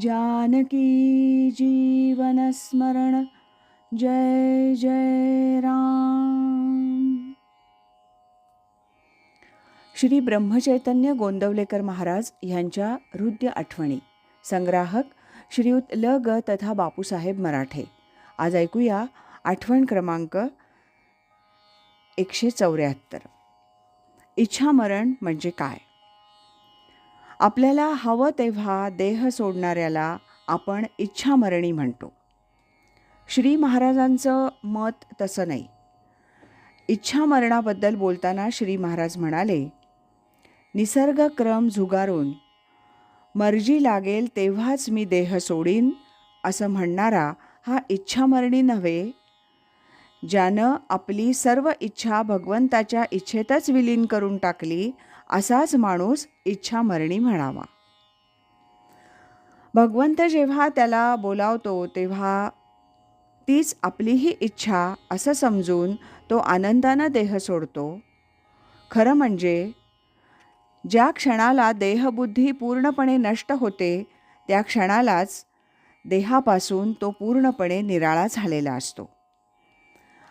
जानकी जीवनस्मरण जय जय राम। श्री ब्रह्मचैतन्य गोंदवलेकर महाराज यांच्या हृदय आठवणी। संग्राहक श्रीयुत ल. ग. तथा बापूसाहेब मराठे। आज ऐकूया आठवण क्रमांक एकशे चौऱ्याहत्तर। इच्छामरण म्हणजे काय? आपल्याला हवं तेव्हा देह सोडणाऱ्याला आपण इच्छामरणी म्हणतो. श्री महाराजांचं मत तसं नाही. इच्छामरणाबद्दल बोलताना श्री महाराज म्हणाले निसर्गक्रम झुगारून मर्जी लागेल तेव्हाच मी देह सोडीन असं म्हणणारा हा इच्छामरणी नव्हे ज्यानं आपली सर्व इच्छा भगवंताच्या इच्छेतच विलीन करून टाकली असाच माणूस इच्छामरणी म्हणावा. भगवंत जेव्हा त्याला बोलावतो तेव्हा तीच आपलीही इच्छा असं समजून तो आनंदानं देह सोडतो. खरं म्हणजे ज्या क्षणाला देहबुद्धी पूर्णपणे नष्ट होते त्या क्षणालाच देहापासून तो पूर्णपणे निराळा झालेला असतो.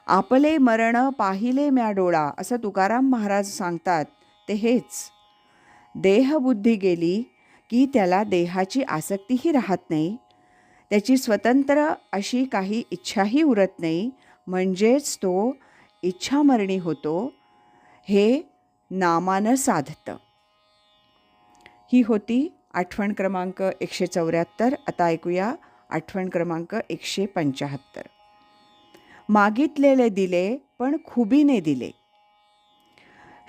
आपले मरण पाहिले म्या डोळा असं तुकाराम महाराज सांगतात ते हेच. देहबुद्धी गेली की त्याला देहाची आसक्तीही राहत नाही. त्याची स्वतंत्र अशी काही इच्छाही उरत नाही. म्हणजेच तो इच्छामरणी होतो. हे नामानं साधतं. ही होती आठवण क्रमांक एकशे चौऱ्याहत्तर. आता ऐकूया आठवण क्रमांक एकशे पंच्याहत्तर मागितलेले दिले पण खुबीने दिले.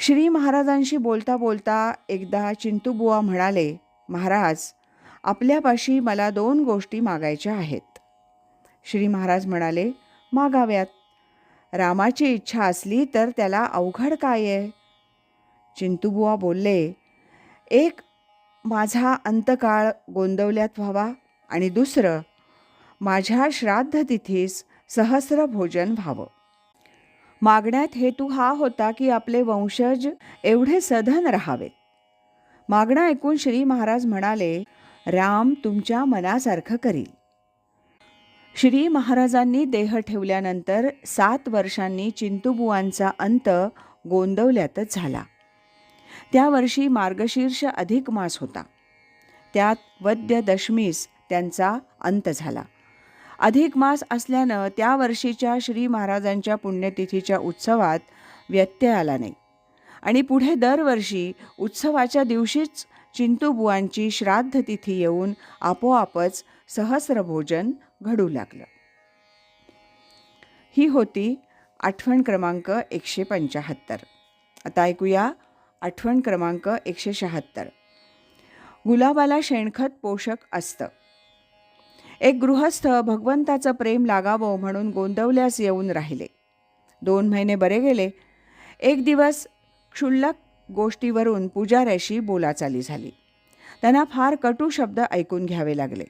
श्री महाराजांशी बोलता बोलता एकदा चिंतूबुवा म्हणाले महाराज आपल्यापाशी मला दोन गोष्टी मागायच्या आहेत. श्री महाराज म्हणाले मागाव्यात. रामाची इच्छा असली तर त्याला अवघड काय आहे? चिंतूबुवा बोलले एक माझा अंतकाळ गोंदवल्यात व्हावा आणि दुसरं माझ्या श्राद्ध तिथीस सहस्र भोजन व्हावं. मागण्यात हेतू हा होता की आपले वंशज एवढे सधन राहावेत. मागणं ऐकून श्री महाराज म्हणाले राम तुमच्या मनासारखं करील. श्री महाराजांनी देह ठेवल्यानंतर सात वर्षांनी चिंतुबुवांचा अंत गोंदवल्यातच झाला. त्या वर्षी मार्गशीर्ष अधिक मास होता. त्यात वद्य दशमीस त्यांचा अंत झाला. अधिक मास असल्यानं त्या वर्षीच्या श्री महाराजांच्या पुण्यतिथीच्या उत्सवात व्यत्यय आला नाही. आणि पुढे दरवर्षी उत्सवाच्या दिवशीच चिंतूबुवांची श्राद्ध तिथी येऊन आपोआपच सहस्र भोजन घडू लागलं. ही होती आठवण क्रमांक एकशे पंच्याहत्तर आता ऐकूया आठवण क्रमांक एकशे शहात्तर. गुलाबाला शेणखत पोषक असतं. एक गृहस्थ भगवंताचं प्रेम लागावं म्हणून गोंदवल्यास येऊन राहिले. दोन महिने बरे गेले. एक दिवस क्षुल्लक गोष्टीवरून पुजाऱ्याशी बोलाचाली झाली. त्यांना फार कटू शब्द ऐकून घ्यावे लागले.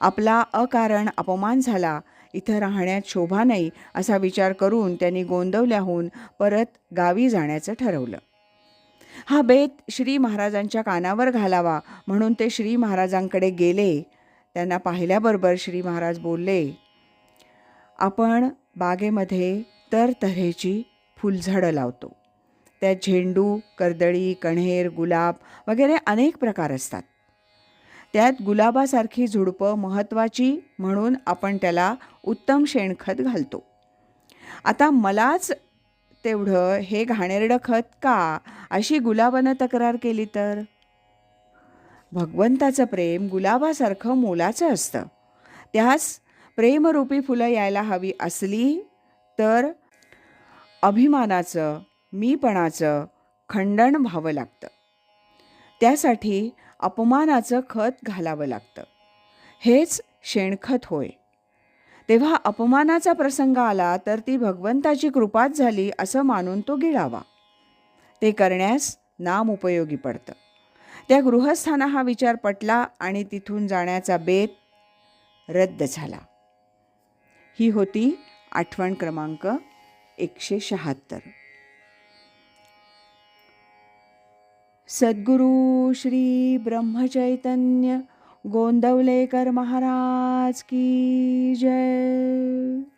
आपला अकारण अपमान झाला इथं राहण्यात शोभा नाही असा विचार करून त्यांनी गोंदवल्याहून परत गावी जाण्याचं ठरवलं. हा बेत श्री महाराजांच्या कानावर घालावा म्हणून ते श्री महाराजांकडे गेले. त्यांना पाहिल्याबरोबर श्री महाराज बोलले आपण बागेमध्ये तर तऱ्हेची फुलझाडं लावतो. त्यात झेंडू कर्दळी कण्हेर गुलाब वगैरे अनेक प्रकार असतात. त्यात गुलाबासारखी झुडपं महत्त्वाची म्हणून आपण त्याला उत्तम शेणखत घालतो. आता मलाच तेवढं हे घाणेरडं खत का? अशी गुलाबानं तक्रार केली तर? भगवंताचं प्रेम गुलाबासारखं मोलाचं असतं. त्यास प्रेमरूपी फुलं यायला हवी असली तर अभिमानाचं मीपणाचं खंडन व्हावं लागतं. त्यासाठी अपमानाचं खत घालावं लागतं. हेच शेणखत होय. तेव्हा अपमानाचा प्रसंग आला तर ती भगवंताची कृपाच झाली असं मानून तो गिळावा. ते करण्यास नाम उपयोगी पडतं. त्या गृहस्थांना हा विचार पटला आणि तिथून जाण्याचा बेत रद्द झाला. ही होती आठवण क्रमांक एकशे शहात्तर. सद्गुरु श्री ब्रह्मचैतन्य गोंदवलेकर महाराज की जय.